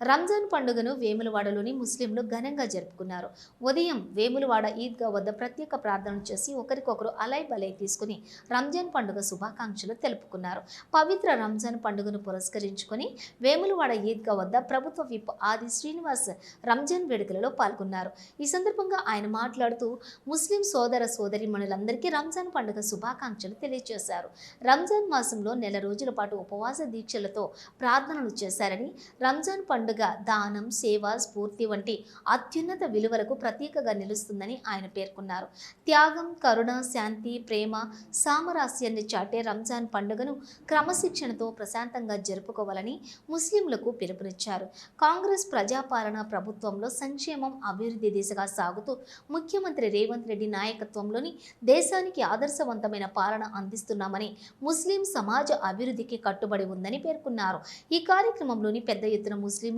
రంజాన్ పండుగను వేములవాడలోని ముస్లింలు ఘనంగా జరుపుకున్నారు. ఉదయం వేములవాడ ఈద్గా వద్ద ప్రత్యేక ప్రార్థనలు చేసి ఒకరికొకరు అలై బలై తీసుకుని రంజాన్ పండుగ శుభాకాంక్షలు తెలుపుకున్నారు. పవిత్ర రంజాన్ పండుగను పురస్కరించుకొని వేములవాడ ఈద్గా వద్ద ప్రభుత్వ విప్ ఆది శ్రీనివాస్ రంజాన్ వేడుకలలో పాల్గొన్నారు. ఈ సందర్భంగా ఆయన మాట్లాడుతూ ముస్లిం సోదర సోదరిమణులందరికీ రంజాన్ పండుగ శుభాకాంక్షలు తెలియజేశారు. రంజాన్ మాసంలో నెల రోజుల పాటు ఉపవాస దీక్షలతో ప్రార్థనలు చేశారని రంజాన్ పండుగ దానం సేవ స్ఫూర్తి వంటి అత్యున్నత విలువలకు ప్రతీకగా నిలుస్తుందని ఆయన పేర్కొన్నారు. త్యాగం కరుణ శాంతి ప్రేమ సామరస్యాన్ని చాటే రంజాన్ పండుగను క్రమశిక్షణతో ప్రశాంతంగా జరుపుకోవాలని ముస్లింలకు పిలుపునిచ్చారు. కాంగ్రెస్ ప్రజాపాలన ప్రభుత్వంలో సంక్షేమం అభివృద్ధి దిశగా సాగుతూ ముఖ్యమంత్రి రేవంత్ రెడ్డి నాయకత్వంలోని దేశానికి ఆదర్శవంతమైన పాలన అందిస్తున్నామని ముస్లిం సమాజ అభివృద్ధికి కట్టుబడి ఉందని పేర్కొన్నారు. ఈ కార్యక్రమంలోని పెద్ద ఎత్తున ముస్లిం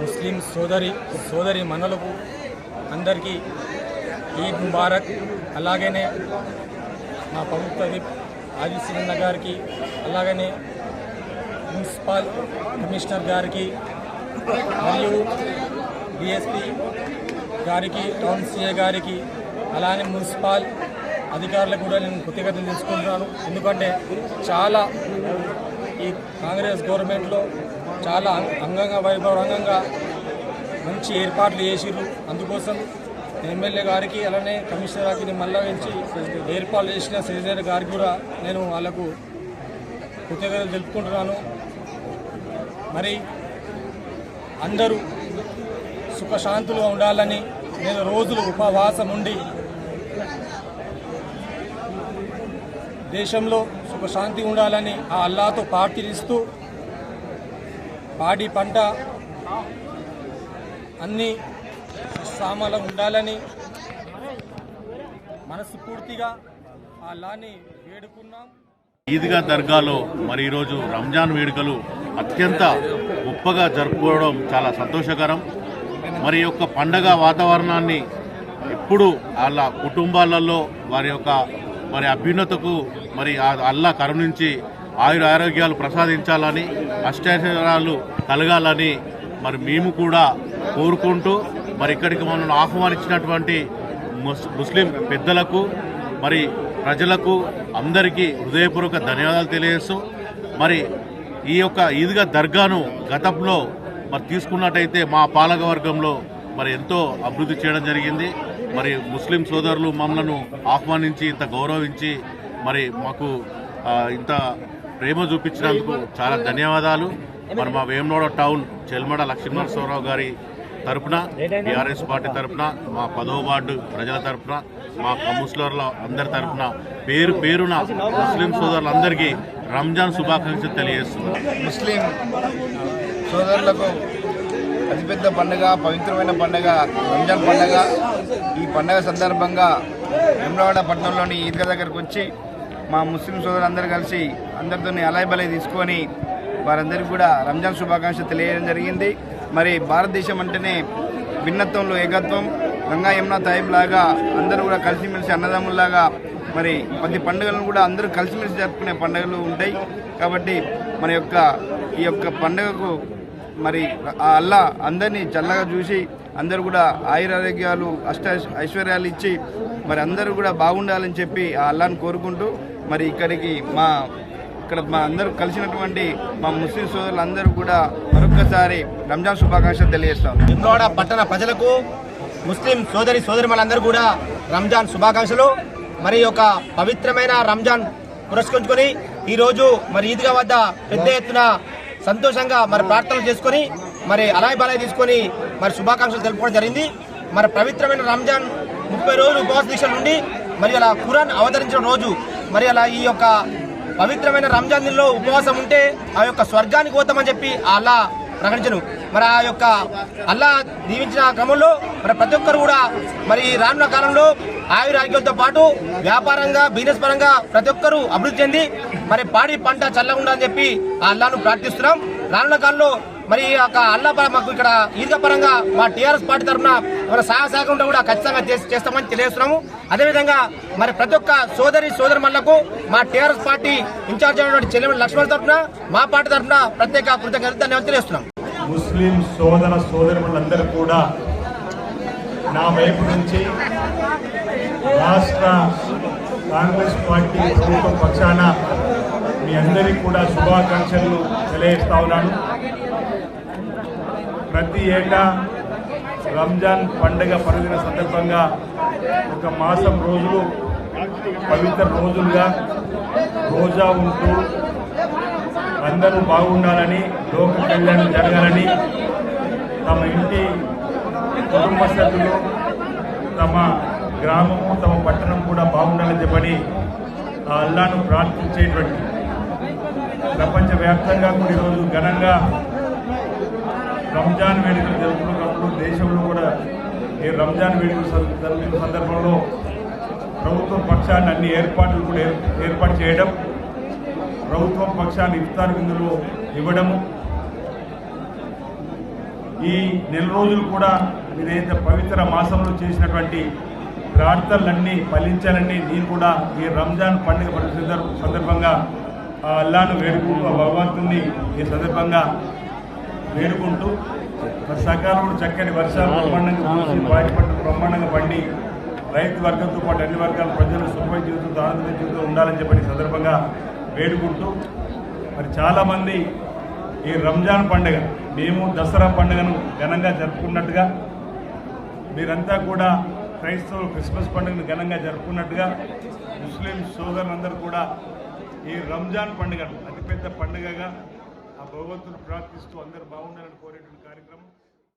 ముస్లిం సోదరి సోదరి మనులకు అందరికీ ఈద్ ముబారక్. అలాగనే మా ప్రభుత్వ విప్ ఆదిశీలన్న గారికి అలాగనే మున్సిపల్ కమిషనర్ గారికి మరియు డిఎస్పి గారికి టౌన్ సిఏ గారికి అలానే మున్సిపల్ అధికారులకు కూడా నేను కృతజ్ఞతలు తెలుసుకుంటున్నాను. ఎందుకంటే చాలా ఈ కాంగ్రెస్ గవర్నమెంట్లో చాలా అంగంగా వైభవంగా మంచి ఏర్పాట్లు చేసిర్రు. అందుకోసం ఎమ్మెల్యే గారికి అలానే కమిషనర్ గారికి మళ్ళా నుంచి ఏర్పాట్లు చేసిన సెక్రటరీ గారికి కూడా నేను వాళ్ళకు కృతజ్ఞతలు తెలుపుకుంటున్నాను. మరి అందరూ సుఖశాంతులుగా ఉండాలని నేను రోజులు ఉపవాసం ఉండి దేశంలో సుఖశాంతి ఉండాలని ఆ అల్లాతో ప్రార్థిస్తూ పాడి పంట అన్ని సామాన్లు ఉండాలని మనస్ఫూర్తిగా ఆ అల్లాని వేడుకున్నాం. ఈద్గా దర్గాలో మరి ఈరోజు రంజాన్ వేడుకలు అత్యంత గొప్పగా జరుపుకోవడం చాలా సంతోషకరం. మరి యొక్క పండగ వాతావరణాన్ని ఎప్పుడు వాళ్ళ కుటుంబాలలో వారి యొక్క మరి అభ్యున్నతకు మరి ఆ అల్లా కరుణించి ఆయుర ఆరోగ్యాలు ప్రసాదించాలని అష్టైశ్వర్యాలు కలగాలని మరి మేము కూడా కోరుకుంటూ మరి ఇక్కడికి మనల్ని ఆహ్వానించినటువంటి ముస్ ముస్లిం పెద్దలకు మరి ప్రజలకు అందరికీ హృదయపూర్వక ధన్యవాదాలు తెలియజేస్తూ మరి ఈ యొక్క ఈద్గా దర్గాను గతంలో మరి తీసుకున్నట్టయితే మా పాలక వర్గంలో మరి ఎంతో అభివృద్ధి చేయడం జరిగింది. మరి ముస్లిం సోదరులు మమ్మల్ని ఆహ్వానించి ఇంత గౌరవించి మరి మాకు ఇంత ప్రేమ చూపించినందుకు చాలా ధన్యవాదాలు. మరి మా వేమనోడ టౌన్ చెల్మడ లక్ష్మీనరసింహరావు గారి తరపున టీఆర్ఎస్ పార్టీ తరపున మా పదవ వార్డు ప్రజల తరపున మా కౌన్సిలర్ల అందరి తరఫున పేరు పేరున ముస్లిం సోదరులందరికీ రంజాన్ శుభాకాంక్షలు తెలియజేస్తున్నారు ముస్లిం సోదరులకు అతిపెద్ద పండుగ పవిత్రమైన పండుగ రంజాన్ పండుగ. ఈ పండుగ సందర్భంగా వెమ్లవాడ పట్టణంలోని ఈద్గా దగ్గరకు వచ్చి మా ముస్లిం సోదరులందరూ కలిసి అందరితో అలాయబలై తీసుకొని వారందరికీ కూడా రంజాన్ శుభాకాంక్షలు తెలియడం జరిగింది. మరి భారతదేశం అంటేనే భిన్నత్వంలో ఏకత్వం గంగా యమునా తాయిబ్ లాగా అందరూ కూడా కలిసిమెలిసి అన్నదమ్ముల్లాగా మరి ప్రతి పండుగలను కూడా అందరూ కలిసిమెలిసి జరుపుకునే పండుగలు ఉంటాయి. కాబట్టి మన యొక్క ఈ యొక్క పండుగకు మరి ఆ అల్లా అందరినీ చల్లగా చూసి అందరూ కూడా ఆయురారోగ్యాలు అష్ట ఐశ్వర్యాలు ఇచ్చి మరి అందరూ కూడా బాగుండాలని చెప్పి ఆ అల్లాని కోరుకుంటూ మరి ఇక్కడికి మా ఇక్కడ మా అందరూ కలిసినటువంటి మా ముస్లిం సోదరులందరూ కూడా మరొక్కసారి రంజాన్ శుభాకాంక్షలు తెలియజేస్తాం నిమ్రోడ పట్టణ ప్రజలకు ముస్లిం సోదరి సోదరిమలందరూ కూడా రంజాన్ శుభాకాంక్షలు. మరి ఒక యొక్క పవిత్రమైన రంజాన్ పురస్కరించుకొని ఈరోజు మరి ఈద్గా వద్ద పెద్ద ఎత్తున సంతోషంగా మరి ప్రార్థనలు చేసుకొని మరి అలాయ్ బలాయ్ తీసుకొని మరి శుభాకాంక్షలు తెలుపుకోవడం జరిగింది. మరి పవిత్రమైన రంజాన్ ముప్పై రోజులు ఉపవాస దీక్ష నుండి మరి అలా ఖురాన్ అవతరించిన రోజు మరి అలా ఈ యొక్క పవిత్రమైన రంజాన్ నెలలో ఉపవాసం ఉంటే ఆ యొక్క స్వర్గానికి పోతామని చెప్పి అలా ప్రకటించను. మరి ఆ యొక్క అల్లా దీవించిన క్రమంలో మరి ప్రతి ఒక్కరు కూడా మరి రానున్న కాలంలో ఆయురారోగ్యంతో పాటు వ్యాపారంగా బిజినెస్ పరంగా ప్రతి ఒక్కరూ అభివృద్ధి చెంది మరి పాడి పంట చల్లగా అని చెప్పి ఆ అల్లాను ప్రార్థిస్తున్నాం. రానున్న కాలంలో మరి ఈ యొక్క అల్లా మాకు ఇక్కడ ఈర్గ పరంగా మా టీఆర్ఎస్ పార్టీ తరఫున మన సహాయ సహకారం కూడా ఖచ్చితంగా చేస్తామని తెలియజేస్తున్నాము. అదేవిధంగా మరి ప్రతి ఒక్క సోదరి సోదరుమణులకు మా టీఆర్ఎస్ పార్టీ ఇన్ఛార్జ్ అయినటువంటి చెల్లెమణి లక్ష్మణ్ తరఫున మా పార్టీ తరఫున ప్రత్యేక కృతజ్ఞతలు ధన్యవాదాలు తెలియజేస్తున్నాం. ముస్లిం సోదర సోదరులందరూ కూడా నా వైపు నుంచి రాష్ట్ర కాంగ్రెస్ పార్టీ ప్రభుత్వ పక్షాన మీ అందరికీ కూడా శుభాకాంక్షలు తెలియజేస్తా ఉన్నాను. ప్రతి ఏటా రంజాన్ పండుగ పర్వదిన సందర్భంగా ఒక మాసం రోజులు పవిత్ర రోజులుగా రోజా ఉంటూ అందరూ బాగుండాలని లోక కళ్యాణం జరగాలని తమ ఇంటి కుటుంబ సభ్యులు తమ గ్రామము తమ పట్టణం కూడా బాగుండాలని చెప్పని ఆ అల్లాను ప్రార్థించేటువంటి ప్రపంచవ్యాప్తంగా కూడా ఈరోజు ఘనంగా రంజాన్ వేడుకలు జరుపుకున్నప్పుడు దేశంలో కూడా ఈ రంజాన్ వేడుకలు జరుగుతున్న సందర్భంలో ప్రభుత్వం పక్షాన్ని అన్ని ఏర్పాట్లు కూడా ఏర్- ఏర్పాటు చేయడం ప్రభుత్వం పక్షాన్ని ఇఫ్తార్ విందులు ఇవ్వడము. ఈ నెల రోజులు కూడా మీరైతే పవిత్ర మాసంలో చేసినటువంటి ప్రార్థనలన్నీ ఫలించాలని నేను కూడా ఈ రంజాన్ పండుగ సందర్భ- సందర్భంగా అల్లాను వేడుకుంటూ ఆ భగవంతుని ఈ సందర్భంగా వేడుకుంటూ సకాలంలో చక్కని వర్షాలు బ్రహ్మాండంగా కురిసి పంటలు బ్రహ్మాండంగా పండి రైతు వర్గంతో పాటు అన్ని వర్గాల ప్రజలు సుఖ జీవితంతో ఆనంద జీవితంతో ఉండాలని చెప్పని సందర్భంగా వేడుకుంటూ మరి చాలామంది ఈ రంజాన్ పండుగ మేము దసరా పండుగను ఘనంగా జరుపుకున్నట్టుగా మీరంతా కూడా క్రైస్తవులు క్రిస్మస్ పండుగను ఘనంగా జరుపుకున్నట్టుగా ముస్లిం సోదరులందరూ కూడా ఈ రంజాన్ పండుగను అతిపెద్ద పండుగగా ఆ భగవంతుని ప్రార్థిస్తూ అందరూ బాగుండాలని కోరేటువంటి కార్యక్రమం.